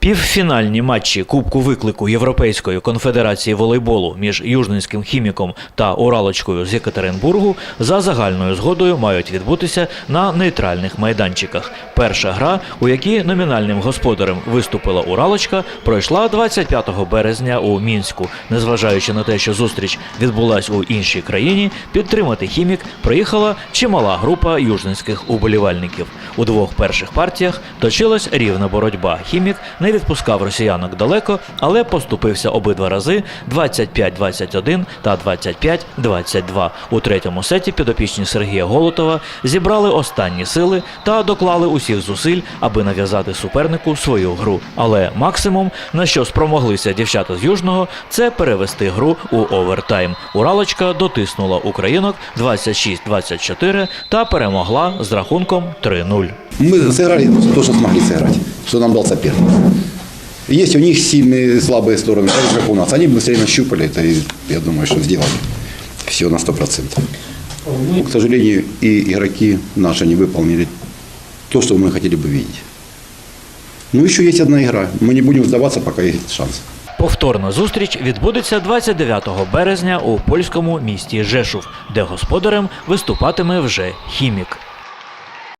Півфінальні матчі Кубку виклику Європейської конфедерації волейболу між Южненським хіміком та Уралочкою з Єкатеринбургу за загальною згодою мають відбутися на нейтральних майданчиках. Перша гра, у якій номінальним господарем виступила Уралочка, пройшла 25 березня у Мінську. Незважаючи на те, що зустріч відбулась у іншій країні, підтримати хімік приїхала чимала група южненських уболівальників. У двох перших партіях точилась рівна боротьба. Хімік не відпускав росіянок далеко, але поступився обидва рази 25-21 та 25-22. У третьому сеті підопічні Сергія Голотова зібрали останні сили та доклали усіх зусиль, аби нав'язати супернику свою гру. Але максимум, на що спромоглися дівчата з Южного, це перевести гру у овертайм. Уралочка дотиснула українок 26-24 та перемогла з рахунком 3-0. Мы сыграли то, что смогли сыграть, что нам дал соперник. Есть у них сильные и слабые стороны, так же, как у нас. Они быстрее нащупали это, и я думаю, что сделали все на 100%. Но, к сожалению, и игроки наши не выполнили то, что мы хотели бы видеть. Ну, еще есть одна игра. Мы не будем сдаваться, пока есть шанс. Повторна зустріч відбудеться 29 березня у польському місті Жешув, де господарем виступатиме вже хімік.